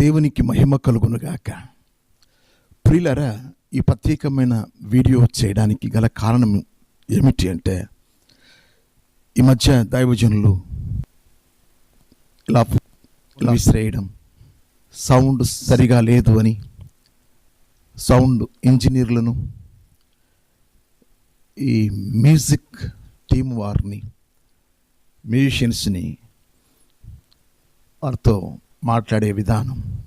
దేవునికి మహిమ కలుగునుగాక. ప్రియులరా ఈ ప్రత్యేకమైన వీడియో చేయడానికి గల కారణం ఏమిటి అంటే ఈ మధ్య దైవజనులు ఇలా విసిరేయడం సౌండ్ సరిగా లేదు అని సౌండ్ ఇంజనీర్లను ఈ మ్యూజిక్ టీం వారిని మ్యూజిషియన్స్ని వారితో మాట్లాడే విధానం.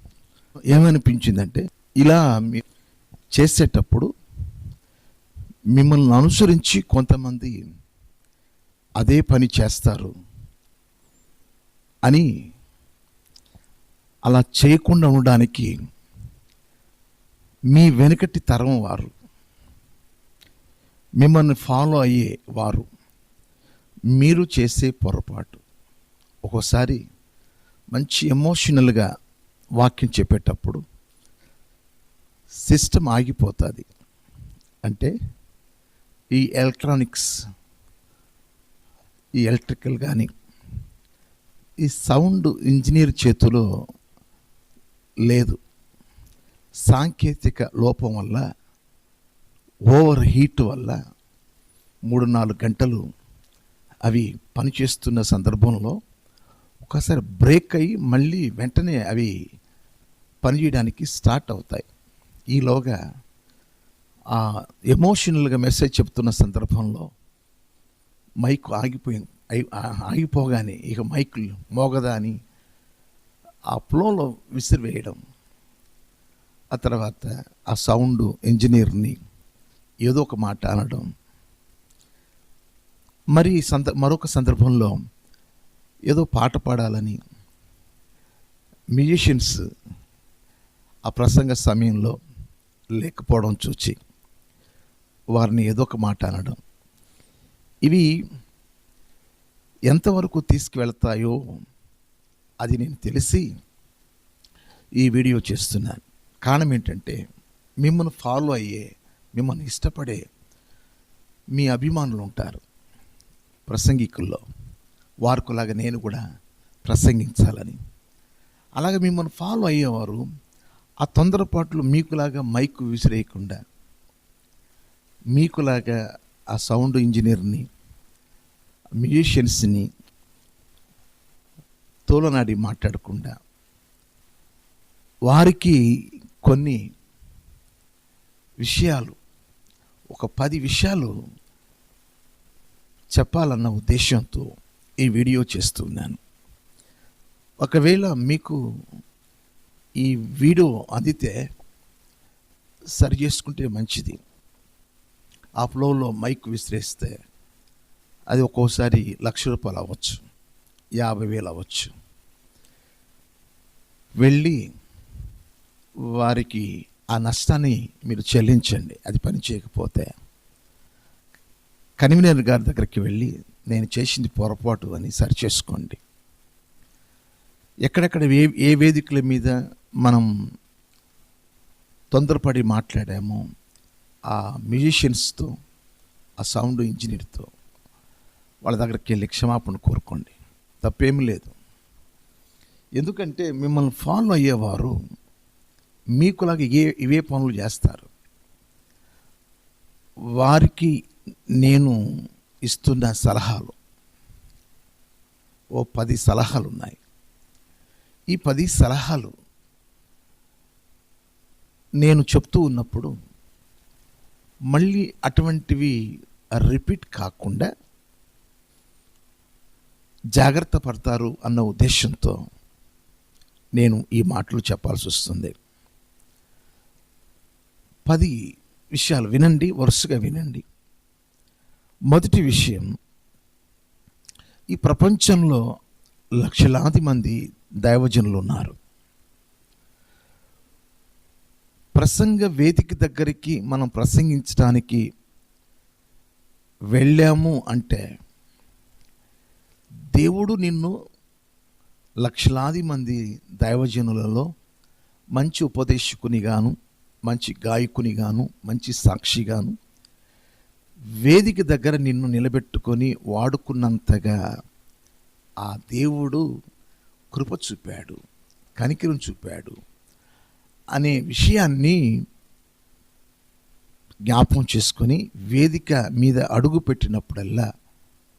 ఏమనిపించిందంటే ఇలా మీ- చేసేటప్పుడు మిమ్మల్ని అనుసరించి కొంతమంది అదే పని చేస్తారు అని అలా చేయకుండా ఉండడానికి మీ వెనుకటి తరం వారు మిమ్మల్ని ఫాలో అయ్యే వారు మీరు చేసే పొరపాటు. ఒక్కోసారి మంచి ఎమోషనల్గా వాక్యం చెప్పేటప్పుడు సిస్టమ్ ఆగిపోతుంది. అంటే ఈ ఎలక్ట్రానిక్స్ ఈ ఎలక్ట్రికల్ కానీ ఈ సౌండ్ ఇంజనీర్ చేతిలో లేదు. సాంకేతిక లోపం వల్ల ఓవర్ హీట్ వల్ల మూడు నాలుగు గంటలు అవి పనిచేస్తున్న సందర్భంలో ఒకసారి బ్రేక్ అయ్యి మళ్ళీ వెంటనే అవి పనిచేయడానికి స్టార్ట్ అవుతాయి. ఈలోగా ఆ ఎమోషనల్గా మెసేజ్ చెప్తున్న సందర్భంలో మైక్ ఆగిపోయింది ఆగిపోగానే ఇక మైకులు మోగదా అని ఆ ఫ్లోలో విసిరివేయడం ఆ తర్వాత ఆ సౌండ్ ఇంజనీర్ని ఏదో ఒక మాట అనడం. మరి సంద మరొక సందర్భంలో ఏదో పాట పాడాలని మ్యూజిషియన్స్ ఆ ప్రసంగ సమయంలో లేకపోవడం చూచి వారిని ఏదో ఒక మాట అనడం. ఇవి ఎంతవరకు తీసుకువెళ్తాయో అది నేను తెలిసి ఈ వీడియో చేస్తున్నాను. కారణం ఏంటంటే మిమ్మల్ని ఫాలో అయ్యే మిమ్మల్ని ఇష్టపడే మీ అభిమానులు ఉంటారు ప్రసంగికుల్లో. వార్కులాగా నేను కూడా ప్రసంగించాలని. అలాగే మిమ్మల్ని ఫాలో అయ్యేవారు ఆ తొందరపాట్లు మీకులాగా మైక్ విసిరేయకుండా మీకులాగా ఆ సౌండ్ ఇంజనీర్ని మ్యూజిషియన్స్ని తోలనాడి మాట్లాడకుండా వారికి కొన్ని విషయాలు ఒక పది విషయాలు చెప్పాలన్న ఉద్దేశంతో ఈ వీడియో చేస్తున్నాను ఒకవేళ మీకు ఈ వీడియో అందితే సరి చేసుకుంటే మంచిది. ఆ ఫ్లోలో మైక్ విసిరేస్తే అది ఒక్కోసారి లక్ష రూపాయలు అవ్వచ్చు యాభై వేలు అవ్వచ్చు. వెళ్ళి వారికి ఆ నష్టాన్ని మీరు చెల్లించండి అది పని చేయకపోతే. కన్వీనర్ గారి దగ్గరికి వెళ్ళి నేను చేసింది పొరపాటు అని సరి చేసుకోండి. ఎక్కడెక్కడ ఏ ఏ వేదికల మీద మనం తొందరపడి మాట్లాడామో ఆ మ్యూజిషియన్స్తో ఆ సౌండ్ ఇంజనీర్తో వాళ్ళ దగ్గరికి వెళ్ళి క్షమాపణ కోరుకోండి. తప్పేమీ లేదు. ఎందుకంటే మిమ్మల్ని ఫాలో అయ్యేవారు మీకులాగా ఏ ఇవే పనులు చేస్తారు. వారికి నేను ఇస్తున్న సలహాలు. ఓ పది సలహాలు ఉన్నాయి ఈ పది సలహాలు నేను చెప్తూ ఉన్నప్పుడు మళ్ళీ అటువంటివి రిపీట్ కాకుండా జాగ్రత్త పడతారు అన్న ఉద్దేశంతో నేను ఈ మాటలు చెప్పాల్సి వస్తుంది. పది విషయాలు వినండి వరుసగా వినండి. మొదటి విషయం ఈ ప్రపంచంలో లక్షలాది మంది దైవజనులు ఉన్నారు. ప్రసంగ వేదిక దగ్గరికి మనం ప్రసంగించడానికి వెళ్ళాము అంటే దేవుడు నిన్ను లక్షలాది మంది దైవజనులలో మంచి ఉపదేశకునిగాను మంచి గాయకునిగాను మంచి సాక్షిగాను వేదిక దగ్గర నిన్ను నిలబెట్టుకొని వాడుకున్నంతగా ఆ దేవుడు కృప చూపాడు కనికిరం చూపాడు అనే విషయాన్ని జ్ఞాపం చేసుకొని వేదిక మీద అడుగు పెట్టినప్పుడల్లా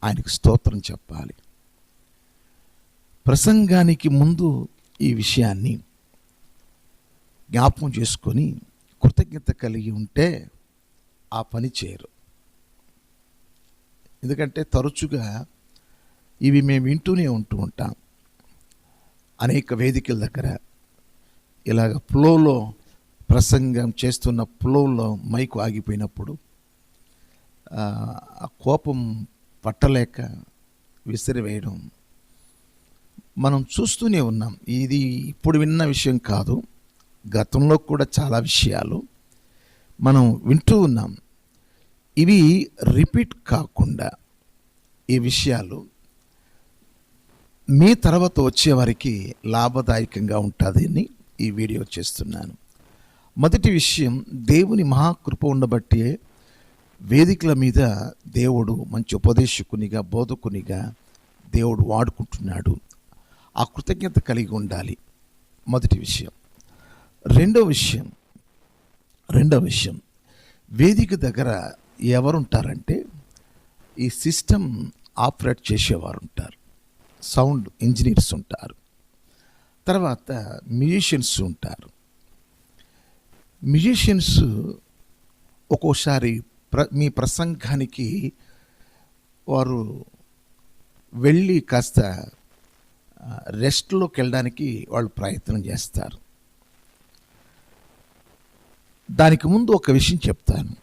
ఆయనకు స్తోత్రం చెప్పాలి. ప్రసంగానికి ముందు ఈ విషయాన్ని జ్ఞాపం చేసుకొని కృతజ్ఞత కలిగి ఉంటే ఆ పని చేయరు. ఎందుకంటే తరచుగా ఇవి మేము వింటూనే ఉంటూ ఉంటాం. అనేక వేదికల దగ్గర ఇలాగ ఫ్లోలో ప్రసంగం చేస్తున్న ఫ్లోలో మైకు ఆగిపోయినప్పుడు ఆ ఆ కోపం పట్టలేక విసిరివేయడం మనం చూస్తూనే ఉన్నాం. ఇది ఇప్పుడు విన్న విషయం కాదు. గతంలో కూడా చాలా విషయాలు మనం వింటూ ఉన్నాం. ఇవి రిపీట్ కాకుండా ఈ విషయాలు మీ తర్వాత వచ్చేవారికి లాభదాయకంగా ఉంటుందని ఈ వీడియో చేస్తున్నాను. మొదటి విషయం దేవుని మహాకృప ఉండబట్టి వేదికల మీద దేవుడు మంచి ఉపదేశకునిగా బోధకునిగా దేవుడు వాడుకుంటున్నాడు. ఆ కృతజ్ఞత కలిగి ఉండాలి. మొదటి విషయం. రెండో విషయం రెండో విషయం. వేదిక దగ్గర ఎవరుంటారంటే ఈ సిస్టమ్ ఆపరేట్ చేసేవారు ఉంటారు సౌండ్ ఇంజనీర్స్ ఉంటారు. తర్వాత మ్యూజిషియన్స్ ఉంటారు. మ్యూజిషియన్స్ ఒక్కోసారి ప్ర మీ ప్రసంగానికి వారు వెళ్ళి కాస్త రెస్ట్లోకి వెళ్ళడానికి వాళ్ళు ప్రయత్నం చేస్తారు. దానికి ముందు ఒక విషయం చెప్తాను.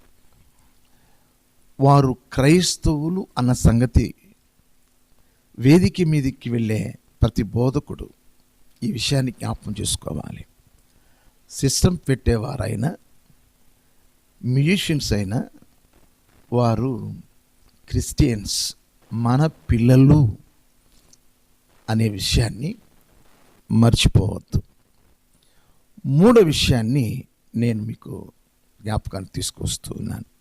వారు క్రైస్తవులు అన్న సంగతి వేదిక మీదకి వెళ్ళే ప్రతి బోధకుడు ఈ విషయాన్ని జ్ఞాపకం చేసుకోవాలి. సిస్టమ్ పెట్టేవారైనా మ్యూజిషియన్స్ అయినా వారు క్రిస్టియన్స్ మన పిల్లలు అనే విషయాన్ని మర్చిపోవద్దు. మూడో విషయాన్ని నేను మీకు జ్ఞాపకాన్ని తీసుకొస్తున్నాను.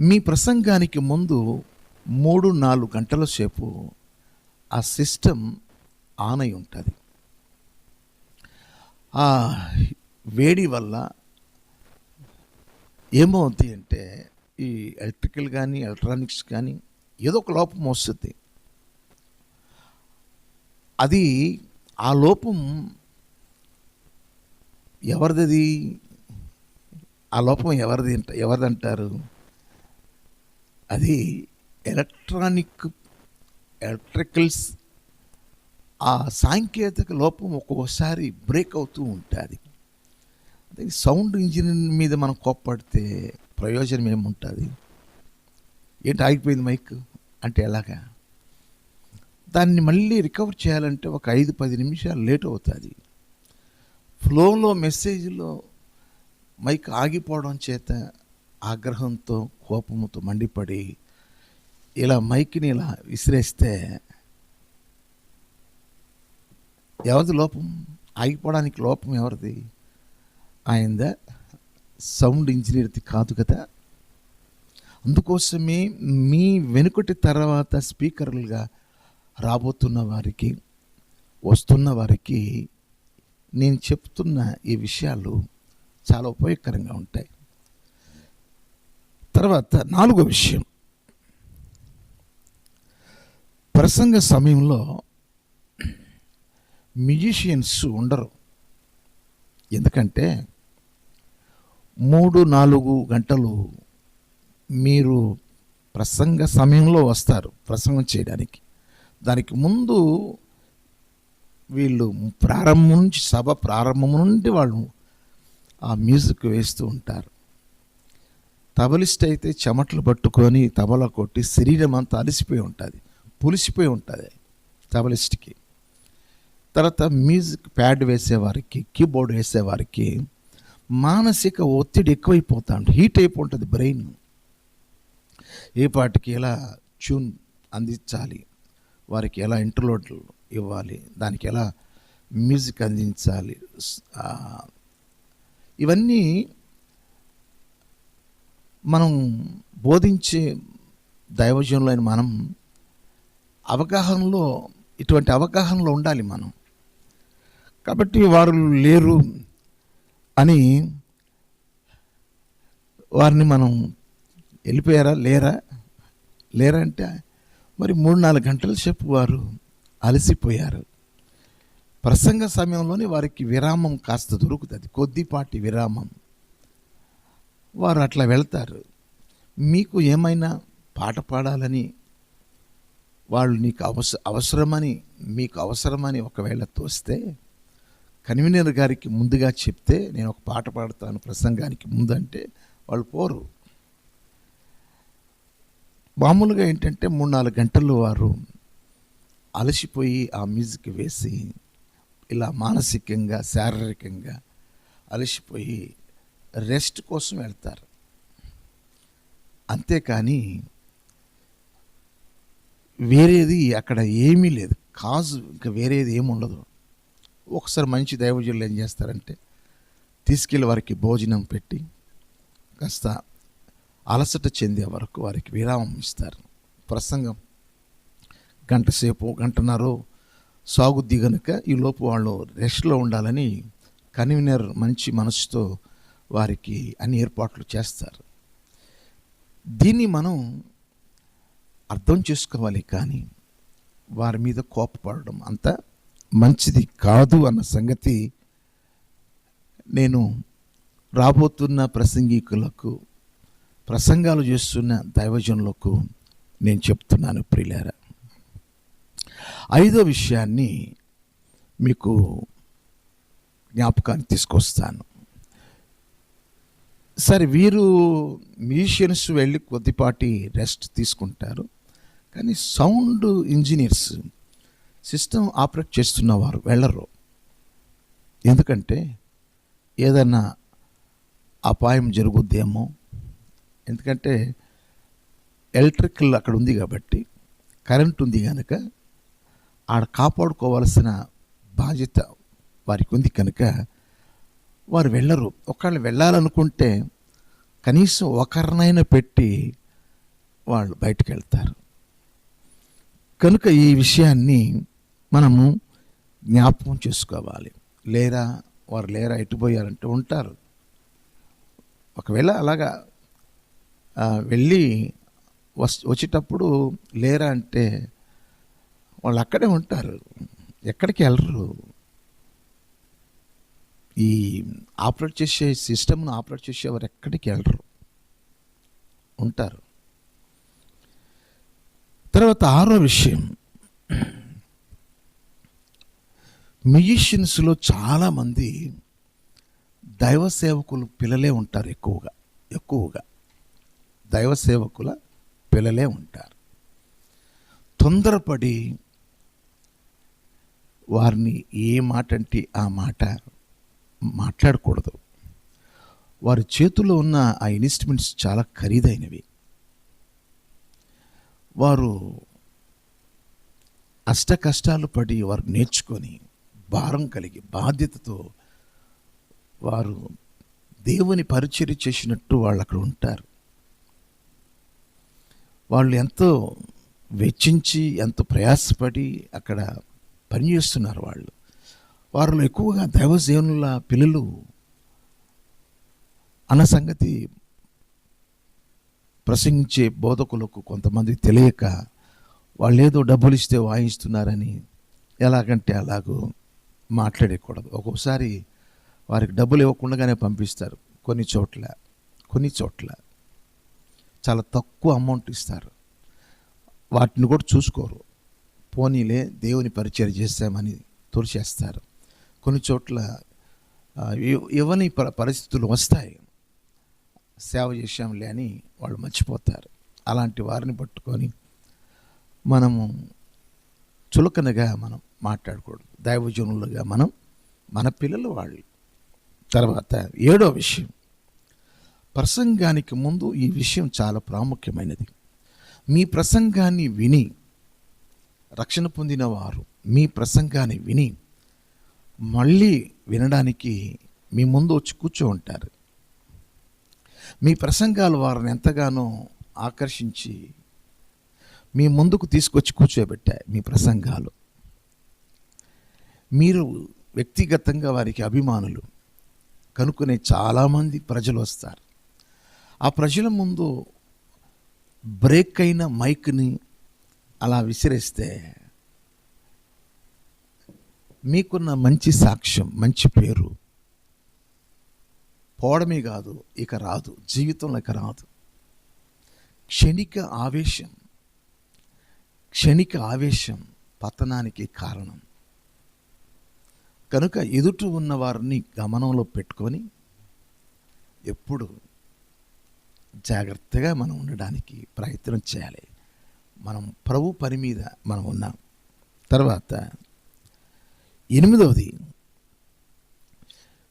మీ ప్రసంగానికి ముందు మూడు నాలుగు గంటల సేపు ఆ సిస్టమ్ ఆన్ అయి ఉంటుంది. ఆ వేడి వల్ల ఏమవుతుంది అంటే ఈ ఎలక్ట్రికల్ కానీ ఎలక్ట్రానిక్స్ కానీ ఏదో ఒక లోపం వస్తుంది. అది ఆ లోపం ఎవరిది ఆ లోపం ఎవరిది ఎవరిదంటారు? అది ఎలక్ట్రానిక్ ఎలక్ట్రికల్స్ ఆ సాంకేతిక లోపం ఒక్కొక్కసారి బ్రేక్ అవుతూ ఉంటుంది. అదే సౌండ్ ఇంజిన్ మీద మనం కోప్పడితే ప్రయోజనం ఏముంటుంది? ఏంటి ఆగిపోయింది మైక్? అంటే ఎలాగా? దాన్ని మళ్ళీ రికవర్ చేయాలంటే ఒక ఐదు పది నిమిషాలు లేట్ అవుతుంది. ఫ్లోలో మెసేజ్లో మైక్ ఆగిపోవడం చేత ఆగ్రహంతో కోపంతో మండిపడి ఇలా మైక్ని ఇలా విసిరేస్తే ఎవరిది లోపం? ఆగిపోవడానికి లోపం ఎవరిది? ఆయనదా సౌండ్ ఇంజనీర్ది కాదు కదా. అందుకోసమే మీ వెనుకటి తర్వాత స్పీకర్లుగా రాబోతున్న వారికి వస్తున్న వారికి నేను చెప్తున్న ఈ విషయాలు చాలా ఉపయోగకరంగా ఉంటాయి. తర్వాత నాలుగో విషయం. ప్రసంగ సమయంలో మ్యూజిషియన్స్ ఉండరు. ఎందుకంటే మూడు నాలుగు గంటలు మీరు ప్రసంగ సమయంలో వస్తారు ప్రసంగం చేయడానికి. దానికి ముందు వీళ్ళు ప్రారంభం నుంచి సభ ప్రారంభం నుండి వాళ్ళు ఆ మ్యూజిక్ వేస్తూ ఉంటారు. తబలిస్ట్ అయితే చెమటలు పట్టుకొని తబలా కొట్టి శరీరం అంతా అలసిపోయి ఉంటుంది పులిసిపోయి ఉంటుంది తబలిస్ట్కి. తర్వాత మ్యూజిక్ ప్యాడ్ వేసేవారికి కీబోర్డ్ వేసేవారికి మానసిక ఒత్తిడి ఎక్కువైపోతాడు హీట్ అయిపోతుంది బ్రెయిన్. ఏ పాటికి ఎలా ట్యూన్ అందించాలి వారికి ఎలా ఇంటర్లోడ్లు ఇవ్వాలి దానికి ఎలా మ్యూజిక్ అందించాలి ఇవన్నీ మనం బోధించే దైవజనులైన అయిన మనం అవగాహనలో ఇటువంటి అవగాహనలో ఉండాలి మనం. కాబట్టి వారు లేరు అని వారిని మనం వెళ్ళిపోయారా? లేరా? లేరా అంటే మరి మూడు నాలుగు గంటల సేపు వారు అలసిపోయారు. ప్రసంగ సమయంలోనే వారికి విరామం కాస్త దొరుకుతుంది. కొద్దిపాటి విరామం. వారు అట్లా వెళ్తారు. మీకు ఏమైనా పాట పాడాలని వాళ్ళు నీకు అవస అవసరమని మీకు అవసరమని ఒకవేళ తోస్తే కన్వీనర్ గారికి ముందుగా చెప్తే నేను ఒక పాట పాడతాను ప్రసంగానికి ముందంటే వాళ్ళు పోరు. మామూలుగా ఏంటంటే మూడు నాలుగు గంటల్లో వారు అలసిపోయి ఆ మ్యూజిక్ వేసి ఇలా మానసికంగా శారీరకంగా అలసిపోయి రెస్ట్ కోసం వెళ్తారు. అంతేకాని వేరేది అక్కడ ఏమీ లేదు. కాజు ఇంకా వేరేది ఏమి ఉండదు. ఒకసారి మంచి దైవజనులు ఏం చేస్తారంటే తీసుకెళ్ళి వారికి భోజనం పెట్టి కాస్త అలసట చెందే వరకు వారికి విరామం ఇస్తారు. ప్రసంగం గంట సేపు గంటన్నర సాగుద్ది గనుక ఈ లోపు వాళ్ళు రెస్ట్లో ఉండాలని కన్వీనర్ మంచి మనసుతో వారికి అన్ని ఏర్పాట్లు చేస్తారు. దీన్ని మనం అర్థం చేసుకోవాలి కానీ వారి మీద కోపపడడం అంత మంచిది కాదు అన్న సంగతి నేను రాబోతున్న ప్రసంగికులకు ప్రసంగాలు చేస్తున్న దైవజనులకు నేను చెప్తున్నాను ప్రియులారా. ఐదో విషయాన్ని మీకు జ్ఞాపకాన్ని తీసుకొస్తాను. సరే వీరు మ్యూజిషియన్స్ వెళ్ళి కొద్దిపాటి రెస్ట్ తీసుకుంటారు. కానీ సౌండ్ ఇంజనీర్స్ సిస్టమ్ ఆపరేట్ చేస్తున్నవారు వెళ్ళరు. ఎందుకంటే ఏదన్నా అపాయం జరుగుద్దేమో. ఎందుకంటే ఎలక్ట్రికల్ అక్కడ ఉంది కాబట్టి కరెంట్ ఉంది కనుక ఆడ కాపాడుకోవాల్సిన బాధ్యత వారికి ఉంది కనుక వారు వెళ్ళరు. ఒకళ్ళు వెళ్ళాలనుకుంటే కనీసం ఒకరినైనా పెట్టి వాళ్ళు బయటకు వెళ్తారు కనుక ఈ విషయాన్ని మనము జ్ఞాపకం చేసుకోవాలి. లేరా? వారు లేరా? ఎటుపోయారంటే ఉంటారు. ఒకవేళ అలాగా వెళ్ళి వస్ వచ్చేటప్పుడు లేరా అంటే వాళ్ళు అక్కడే ఉంటారు. ఎక్కడికి వెళ్ళరు. ఈ ఆపరేట్ చేసే సిస్టమ్ను ఆపరేట్ చేసేవారు ఎక్కడికి వెళ్ళరు. ఉంటారు. తర్వాత ఆరో విషయం. మ్యూజిషియన్స్లో చాలామంది దైవ సేవకులు పిల్లలే ఉంటారు ఎక్కువగా ఎక్కువగా. దైవ సేవకుల పిల్లలే ఉంటారు. తొందరపడి వారిని ఏ మాట అంటే ఆ మాట మాట్లాడకూడదు. వారి చేతిలో ఉన్న ఆ ఇన్వెస్ట్మెంట్స్ చాలా ఖరీదైనవి. వారు అష్ట కష్టాలు పడి వారు నేర్చుకొని భారం కలిగి బాధ్యతతో వారు దేవుని పరిచర్య చేసినట్టు వాళ్ళు అక్కడ ఉంటారు. వాళ్ళు ఎంతో వెచ్చించి ఎంతో ప్రయాసపడి అక్కడ పనిచేస్తున్నారు వాళ్ళు. వారిలో ఎక్కువగా దైవజనుల పిల్లలు అన్న సంగతి ప్రసంగించే బోధకులకు కొంతమంది తెలియక వాళ్ళు ఏదో డబ్బులు ఇస్తే వాయిస్తున్నారని ఎలాగంటే అలాగూ మాట్లాడకూడదు. ఒక్కొక్కసారి వారికి డబ్బులు ఇవ్వకుండానే పంపిస్తారు. కొన్ని చోట్ల కొన్ని చోట్ల చాలా తక్కువ అమౌంట్ ఇస్తారు. వాటిని కూడా చూసుకోరు. పోనీలే దేవుని పరిచయం చేస్తామని తులిచేస్తారు కొన్ని చోట్ల ఇవ్వని ప పరిస్థితులు వస్తాయి. సేవ చేశాంలే అని వాళ్ళు మర్చిపోతారు. అలాంటి వారిని పట్టుకొని మనము చులకనగా మనం మాట్లాడకూడదు. దైవజనులుగా మనం మన పిల్లలు వాళ్ళు. తర్వాత ఏడో విషయం. ప్రసంగానికి ముందు ఈ విషయం చాలా ప్రాముఖ్యమైనది. మీ ప్రసంగాన్ని విని రక్షణ పొందిన వారు మీ ప్రసంగాన్ని విని మళ్ళీ వినడానికి మీ ముందు వచ్చి కూర్చో ఉంటారు. మీ ప్రసంగాలు వారిని ఎంతగానో ఆకర్షించి మీ ముందుకు తీసుకొచ్చి కూర్చోబెట్టాయి మీ ప్రసంగాలు. మీరు వ్యక్తిగతంగా వారికి అభిమానులు. కనుక్కునే చాలామంది ప్రజలు వస్తారు. ఆ ప్రజల ముందు బ్రేక్ అయిన మైక్ని అలా విసిరేస్తే మీకున్న మంచి సాక్ష్యం మంచి పేరు పోవడమే కాదు ఇక రాదు. జీవితంలో ఇక రాదు. క్షణిక ఆవేశం క్షణిక ఆవేశం పతనానికి కారణం. కనుక ఎదుట ఉన్న వారిని గమనంలో పెట్టుకొని ఎప్పుడు జాగ్రత్తగా మనం ఉండడానికి ప్రయత్నం చేయాలి. మనం ప్రభు పని మీద మనం ఉన్నాం. తర్వాత ఎనిమిదవది.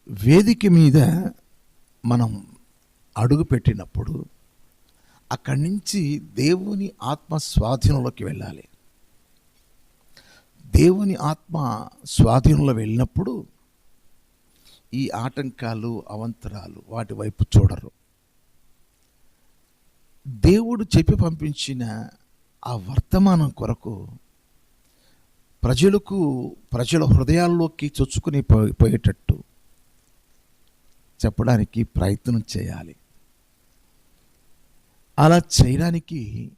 వేదిక మీద మనం అడుగు పెట్టినప్పుడు అక్కడి నుంచి దేవుని ఆత్మ స్వాధీనంలోకి వెళ్ళాలి. దేవుని ఆత్మ స్వాధీనంలో వెళ్ళినప్పుడు ఈ ఆటంకాలు అవంతరాలు వాటి వైపు చూడరు. దేవుడు చెప్పి పంపించిన ఆ వర్తమానం కొరకు ప్రజలకు ప్రజల హృదయాల్లోకి చొచ్చుకుని పో- పోయేటట్టు చెప్పడానికి ప్రయత్నం చేయాలి. అలా చేయడానికి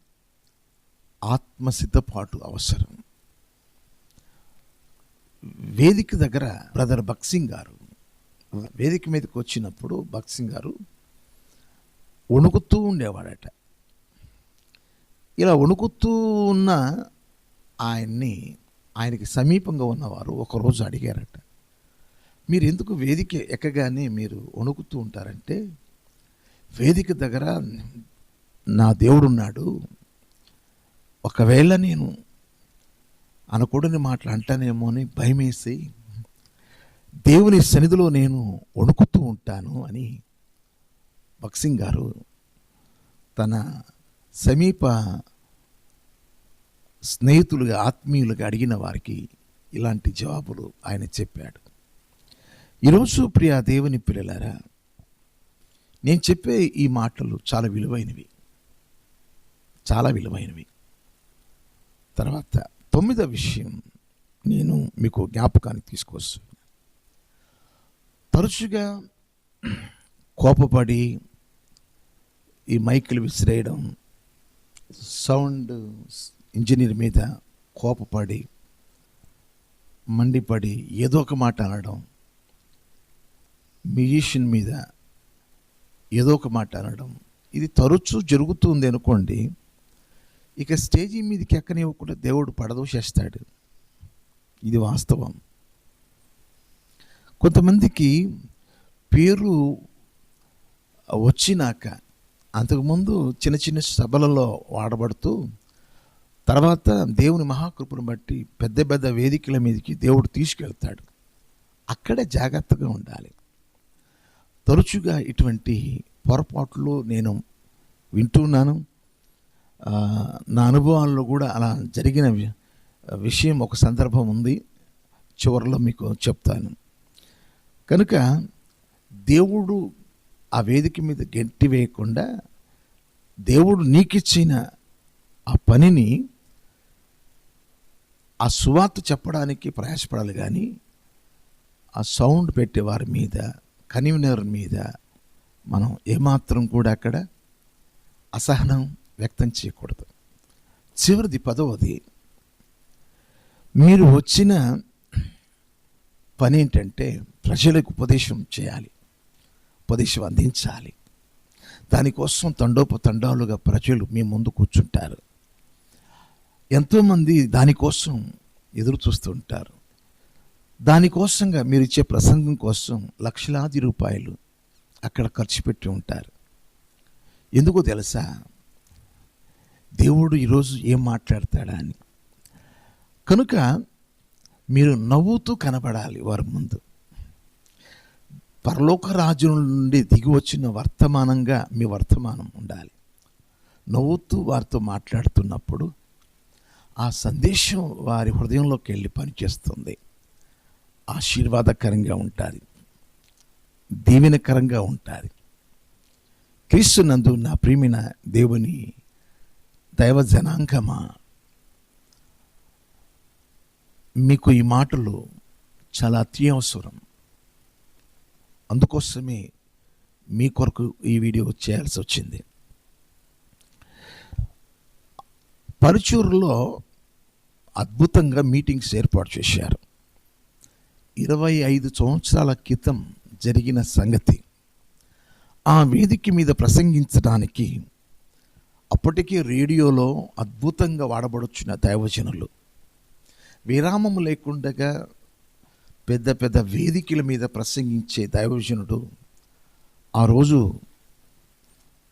ఆత్మ సిద్ధపాటు అవసరం. వేదిక దగ్గర బ్రదర్ బక్సింగ్ గారు వేదిక మీదకి వచ్చినప్పుడు బక్సింగ్ గారు వణుకుతూ ఉండేవాడట. ఇలా వణుకుతూ ఉన్న ఆయన్ని ఆయనకి సమీపంగా ఉన్నవారు ఒకరోజు అడిగారట మీరు ఎందుకు వేదిక ఎక్కగానే మీరు వణుకుతూ ఉంటారంటే వేదిక దగ్గర నా దేవుడు ఉన్నాడు ఒకవేళ నేను అనకూడని మాటలు అంటానేమో అని భయమేసి దేవుని సన్నిధిలో నేను వణుకుతూ ఉంటాను అని బక్సింగ్ గారు తన సమీప స్నేహితులుగా ఆత్మీయులుగా అడిగిన వారికి ఇలాంటి జవాబులు ఆయన చెప్పాడు. ఈరోజు ప్రియా దేవుని పిల్లలారా నేను చెప్పే ఈ మాటలు చాలా విలువైనవి. చాలా విలువైనవి. తర్వాత తొమ్మిదవ విషయం నేను మీకు జ్ఞాపకానికి తీసుకొస్తాను తరచుగా కోపపడి ఈ మైకులు విసిరేయడం సౌండ్ ఇంజనీర్ మీద కోపపడి మండిపడి ఏదో ఒక మాట అనడం మ్యూజిషియన్ మీద ఏదో ఒక మాట అనడం ఇది తరచూ జరుగుతుంది అనుకోండి ఇక స్టేజీ మీదకి ఎక్కనివ్వకుండా దేవుడు పడదోసేస్తాడు ఇది వాస్తవం. కొంతమందికి పేరు వచ్చినాక అంతకుముందు చిన్న చిన్న సభలలో వాడబడుతూ తర్వాత దేవుని మహాకృపను బట్టి పెద్ద పెద్ద వేదికల మీదకి దేవుడు తీసుకెళ్తాడు. అక్కడే జాగ్రత్తగా ఉండాలి. తరచుగా ఇటువంటి పొరపాట్లు నేను వింటున్నాను. నా అనుభవాల్లో కూడా అలా జరిగిన విషయం ఒక సందర్భం ఉంది. చివరిలో మీకు చెప్తాను. కనుక దేవుడు ఆ వేదిక మీద గెంటి వేయకుండా దేవుడు నీకిచ్చిన ఆ పనిని ఆ సువార్త చెప్పడానికి ప్రయాసపడాలి కానీ ఆ సౌండ్ పెట్టే వారి మీద కన్వీనర్ మీద మనం ఏమాత్రం కూడా అక్కడ అసహనం వ్యక్తం చేయకూడదు. చివరిది పదవది మీరు వచ్చిన పని ఏంటంటే ప్రజలకు ఉపదేశం చేయాలి ఉపదేశం అందించాలి. దానికోసం తండోపతండాలుగా ప్రజలు మీ ముందు కూర్చుంటారు. ఎంతోమంది దానికోసం ఎదురు చూస్తుంటారు. దానికోసంగా మీరు ఇచ్చే ప్రసంగం కోసం లక్షలాది రూపాయలు అక్కడ ఖర్చు పెట్టి ఉంటారు. ఎందుకో తెలుసా? దేవుడు ఈరోజు ఏం మాట్లాడతాడా అని. కనుక మీరు నవ్వుతూ కనబడాలి వారి ముందు. పరలోక రాజు నుండి దిగి వచ్చిన వర్తమానంగా మీ వర్తమానం ఉండాలి. నవ్వుతూ వారితో మాట్లాడుతున్నప్పుడు ఆ సందేశం వారి హృదయంలోకి వెళ్ళి పనిచేస్తుంది. ఆశీర్వాదకరంగా ఉంటుంది దీవెనకరంగా ఉంటుంది క్రీస్తునందు నా ప్రియమైన దేవుని దైవ జనాంగమా మీకు ఈ మాటలు చాలా అత్యవసరం. అందుకోసమే మీ కొరకు ఈ వీడియో చేయాల్సి వచ్చింది. పరుచూరులో అద్భుతంగా మీటింగ్స్ ఏర్పాటు చేశారు. ఇరవై ఐదు సంవత్సరాల క్రితం జరిగిన సంగతి. ఆ వేదిక మీద ప్రసంగించడానికి అప్పటికే రేడియోలో అద్భుతంగా వాడబడుచున్న దైవజనులు. విరామము లేకుండగా పెద్ద పెద్ద వేదికల మీద ప్రసంగించే దైవజనుడు ఆ రోజు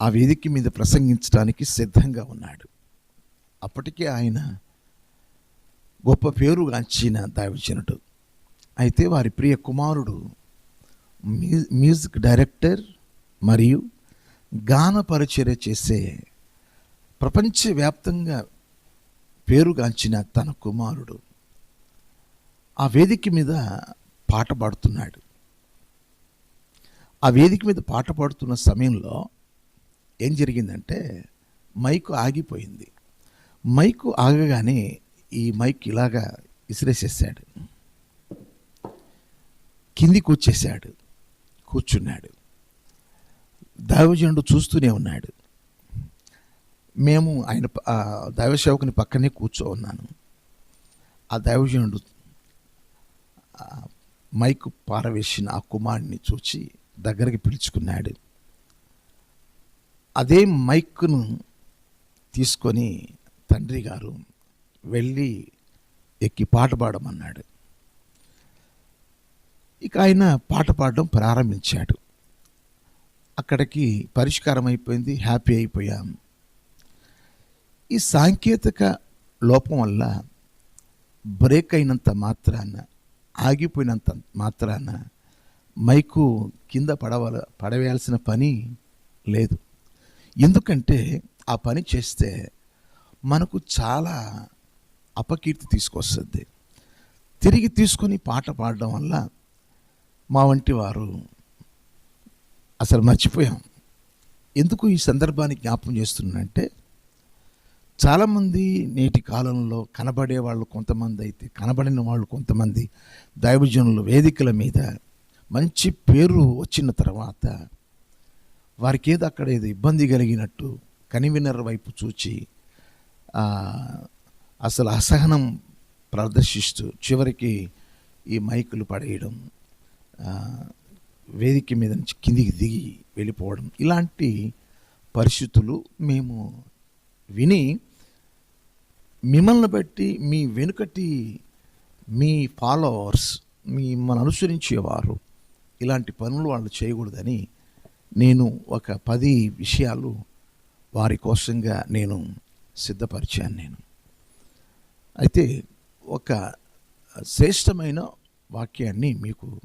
ఆ వేదిక మీద ప్రసంగించడానికి సిద్ధంగా ఉన్నాడు. అప్పటికే ఆయన గొప్ప పేరుగాంచిన దైవజనుడు అయితే వారి ప్రియ కుమారుడు మ్యూ- మ్యూజిక్ డైరెక్టర్ మరియు గాన పరిచర్య చేసే ప్రపంచవ్యాప్తంగా పేరుగాంచిన తన కుమారుడు ఆ వేదిక మీద పాట పాడుతున్నాడు. ఆ వేదిక మీద పాట పాడుతున్న సమయంలో ఏం జరిగిందంటే మైకు ఆగిపోయింది. మైకు ఆగగానే ఈ మైక్ ఇలాగా విసిరేసేసాడు కింది కూర్చేశాడు. కూర్చున్నాడు. దైవజనుడు చూస్తూనే ఉన్నాడు. మేము ఆయన దైవ సేవకుని పక్కనే కూర్చో ఉన్నాను. ఆ దైవజనుడు మైకు పారవేసిన ఆ కుమారుడిని చూచి దగ్గరికి పిలుచుకున్నాడు. అదే మైక్ను తీసుకొని తండ్రి గారు వెళ్ళి ఎక్కి పాట పాడమన్నాడు. ఇక ఆయన పాట పాడడం ప్రారంభించాడు. అక్కడికి పరిష్కారం అయిపోయింది హ్యాపీ అయిపోయాం. ఈ సాంకేతిక లోపం వల్ల బ్రేక్ అయినంత మాత్రాన ఆగిపోయినంత మాత్రాన మైకు కింద పడవల పడవేయాల్సిన పని లేదు. ఎందుకంటే ఆ పని చేస్తే మనకు చాలా అపకీర్తి తీసుకొస్తుంది. తిరిగి తీసుకొని పాట పాడడం వల్ల మా వంటి వారు అసలు మర్చిపోయాం. ఎందుకు ఈ సందర్భాన్ని జ్ఞాపం చేస్తున్నానంటే చాలామంది నేటి కాలంలో కనబడే వాళ్ళు కొంతమంది అయితే కనబడిన వాళ్ళు కొంతమంది దైవజనులు వేదికల మీద మంచి పేరు వచ్చిన తర్వాత వారికి ఏదో అక్కడ ఏదో ఇబ్బంది కలిగినట్టు కనివినర్ వైపు చూచి అసలు అసహనం ప్రదర్శిస్తూ చివరికి ఈ మైకులు పడేయడం వేదిక మీద నుంచి కిందికి దిగి వెళ్ళిపోవడం ఇలాంటి పరిస్థితులు మేము విని మిమ్మల్ని బట్టి మీ వెనుకటి మీ ఫాలోవర్స్ మిమ్మల్ని అనుసరించేవారు. ఇలాంటి పనులు వాళ్ళు చేయకూడదని నేను ఒక పది విషయాలు వారి కోసంగా నేను సిద్ధపరిచాను నేను. అయితే ఒక శ్రేష్టమైన వాక్యాన్ని మీకు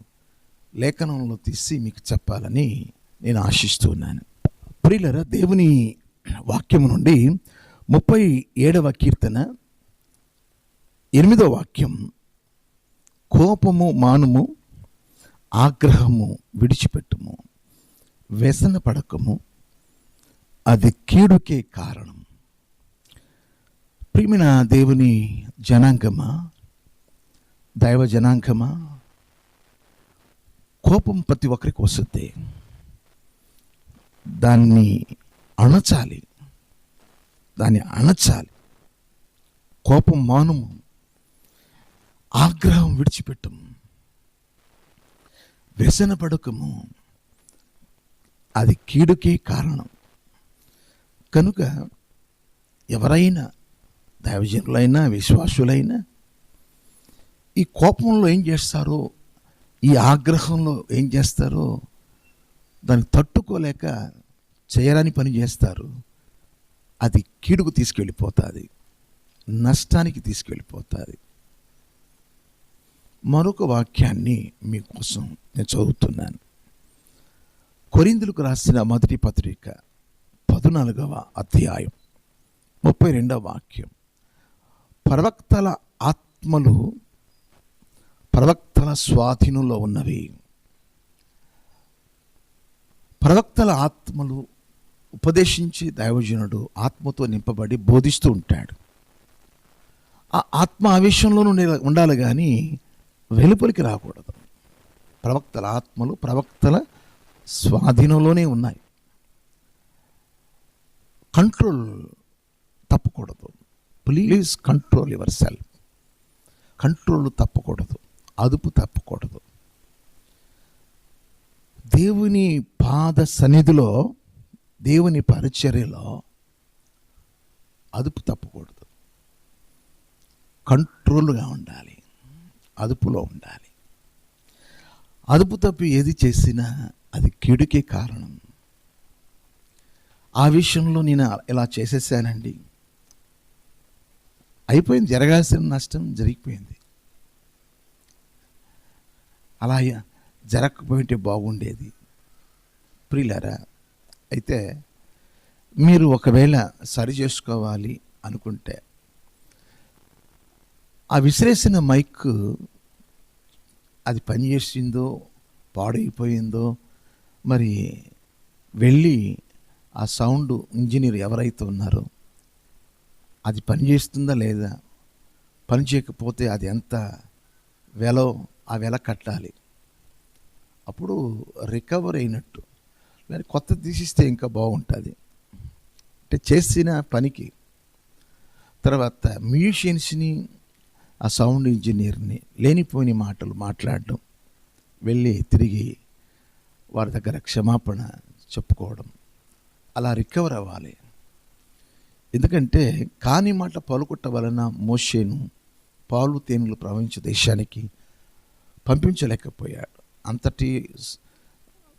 లేఖనంలో తీసి మీకు చెప్పాలని నేను ఆశిస్తున్నాను. ప్రియులరా దేవుని వాక్యం నుండి ముప్పై ఏడవ కీర్తన ఎనిమిదో వాక్యం కోపము మానుము ఆగ్రహము విడిచిపెట్టుము వ్యసన పడకము అది కీడుకే కారణం ప్రియమైన దేవుని జనాంగమా? దైవ జనాంగమా? కోపం ప్రతి ఒక్కరికి వస్తుంది. దాన్ని అణచాలి. దాన్ని అణచాలి. కోపం మానము. ఆగ్రహం విడిచిపెట్టము. వ్యసన పడకము. అది కీడుకే కారణం. కనుక ఎవరైనా దైవజనులైనా విశ్వాసులైనా ఈ కోపంలో ఏం చేస్తారో ఈ ఆగ్రహంలో ఏం చేస్తారో దాన్ని తట్టుకోలేక చేయరాని పని చేస్తారు. అది కీడుకు తీసుకెళ్ళిపోతుంది నష్టానికి తీసుకెళ్ళిపోతుంది. మరొక వాక్యాన్ని మీకోసం నేను చదువుతున్నాను. కొరిందులకు రాసిన మొదటి పత్రిక పద్నాలుగవ అధ్యాయం ముప్పై రెండవ వాక్యం. ప్రవక్తల ఆత్మలు ప్రవక్తల స్వాధీనంలో ఉన్నవి. ప్రవక్తల ఆత్మలు ఉపదేశించి దైవజనుడు ఆత్మతో నింపబడి బోధిస్తూ ఉంటాడు. ఆ ఆత్మ ఆవేశంలోనూ ఉండాలి కానీ వెలుపలికి రాకూడదు. ప్రవక్తల ఆత్మలు ప్రవక్తల స్వాధీనంలోనే ఉన్నాయి. Control తప్పకూడదు. Please control yourself. Control తప్పకూడదు అదుపు తప్పకూడదు. దేవుని పాద సన్నిధిలో దేవుని పరిచర్యలో అదుపు తప్పకూడదు. కంట్రోల్గా ఉండాలి అదుపులో ఉండాలి. అదుపు తప్పి ఏది చేసినా అది కీడుకే కారణం. ఆ విషయంలో నేను ఇలా చేసేసానండి. అయిపోయింది. జరగాల్సిన నష్టం జరిగిపోయింది. అలా జరగకపోయింటే బాగుండేది. ప్రియులారా అయితే మీరు ఒకవేళ సరి చేసుకోవాలి అనుకుంటే ఆ విసిరేసిన మైక్ అది పనిచేసిందో పాడైపోయిందో మరి వెళ్ళి ఆ సౌండ్ ఇంజనీర్ ఎవరైతే ఉన్నారో అది పనిచేస్తుందా లేదా? పని చేయకపోతే అది ఎంత వెలో ఆ వెల కట్టాలి. అప్పుడు రికవర్ అయినట్టు. లేదా కొత్త తీసిస్తే ఇంకా బాగుంటుంది. అంటే చేసిన పనికి తర్వాత మ్యూజిషియన్స్ని ఆ సౌండ్ ఇంజనీర్ని లేనిపోని మాటలు మాట్లాడడం వెళ్ళి తిరిగి వారి దగ్గర క్షమాపణ చెప్పుకోవడం అలా రికవర్ అవ్వాలి. ఎందుకంటే కాని మాట పలుకుట వలన మోషేను పాలు తేనెలు ప్రవహించే దేశానికి పంపించలేకపోయాడు. అంతటి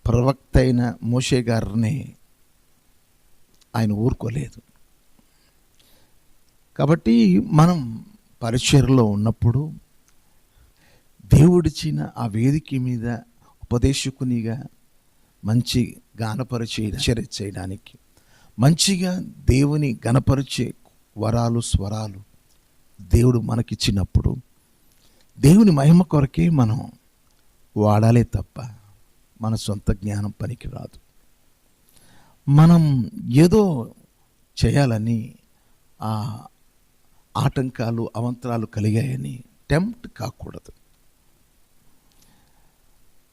ప్రవక్త అయిన మోషే గారిని ఆయన ఊరుకోలేదు. కాబట్టి మనం పరిచయలో ఉన్నప్పుడు దేవుడిచ్చిన ఆ వేదిక మీద ఉపదేశకునిగా మంచి గానపరిచే చర్య చేయడానికి మంచిగా దేవుని గణపరిచే వరాలు స్వరాలు దేవుడు మనకిచ్చినప్పుడు దేవుని మహిమ కొరకే మనం వాడాలే తప్ప మన సొంత జ్ఞానం పనికి రాదు మనం ఏదో చేయాలని ఆ ఆటంకాలు అవంతరాలు కలిగాయని టెంప్ట్ కాకూడదు.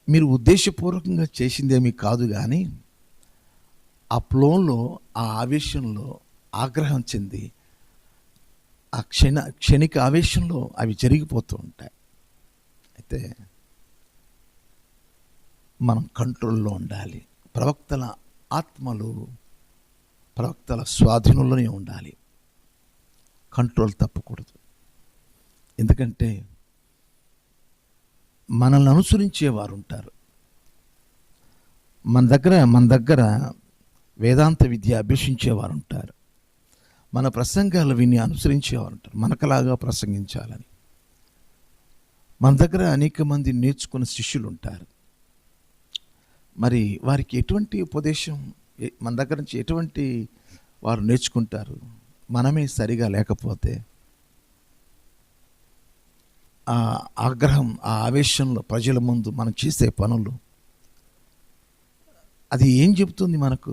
మీరు ఉద్దేశపూర్వకంగా చేసిందేమీ కాదు కానీ ఆ ప్లోన్లో ఆ ఆవేశంలో ఆగ్రహం చెంది ఆ క్షణ క్షణిక ఆవేశంలో అవి జరిగిపోతూ ఉంటాయి. అయితే మనం కంట్రోల్లో ఉండాలి. ప్రవక్తల ఆత్మలు ప్రవక్తల స్వాధీనంలోనే ఉండాలి. కంట్రోల్ తప్పకూడదు. ఎందుకంటే మనల్ని అనుసరించే వారు ఉంటారు. మన దగ్గర మన దగ్గర వేదాంత విద్య అభ్యసించేవారు ఉంటారు మన ప్రసంగాలు విని అనుసరించేవారు ఉంటారు మనకలాగా ప్రసంగించాలని. మన దగ్గర అనేక మంది నేర్చుకున్న శిష్యులు ఉంటారు మరి వారికి ఎటువంటి ఉపదేశం మన దగ్గర నుంచి ఎటువంటి వారు నేర్చుకుంటారు? మనమే సరిగా లేకపోతే ఆ ఆగ్రహం ఆ ఆవేశంలో ప్రజల ముందు మనం చేసే పనులు అది ఏం చెబుతుంది మనకు?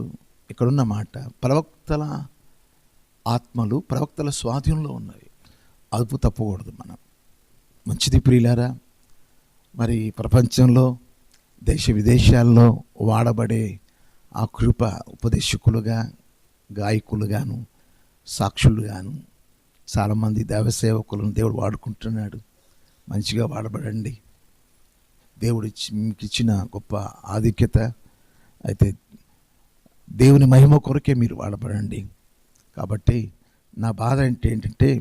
ఇక్కడున్న మాట ప్రవక్తల ఆత్మలు ప్రవక్తల స్వాధీనంలో ఉన్నవి. అదుపు తప్పకూడదు మనం. మంచిది ప్రియులారా మరి ప్రపంచంలో దేశ విదేశాల్లో వాడబడే ఆ కృప ఉపదేశకులుగా గాయకులుగాను సాక్షులుగాను చాలామంది దేవసేవకులను దేవుడు వాడుకుంటున్నాడు. మంచిగా వాడబడండి. దేవుడు మీకు ఇచ్చిన గొప్ప ఆధిక్యత అయితే దేవుని మహిమ కొరకే మీరు వాడబడండి. కాబట్టి నా బాధ అంటే ఏంటంటే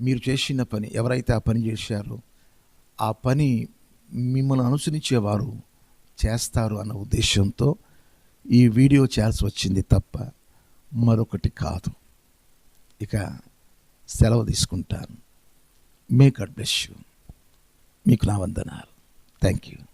మీరు చేసిన పని ఎవరైతే ఆ పని చేశారో ఆ పని మిమ్మల్ని అనుసరించేవారు చేస్తారు అన్న ఉద్దేశంతో ఈ వీడియో చేయాల్సి వచ్చింది తప్ప మరొకటి కాదు. ఇక సెలవు తీసుకుంటాను. May God bless you. మీకు నా వందనాలు. Thank you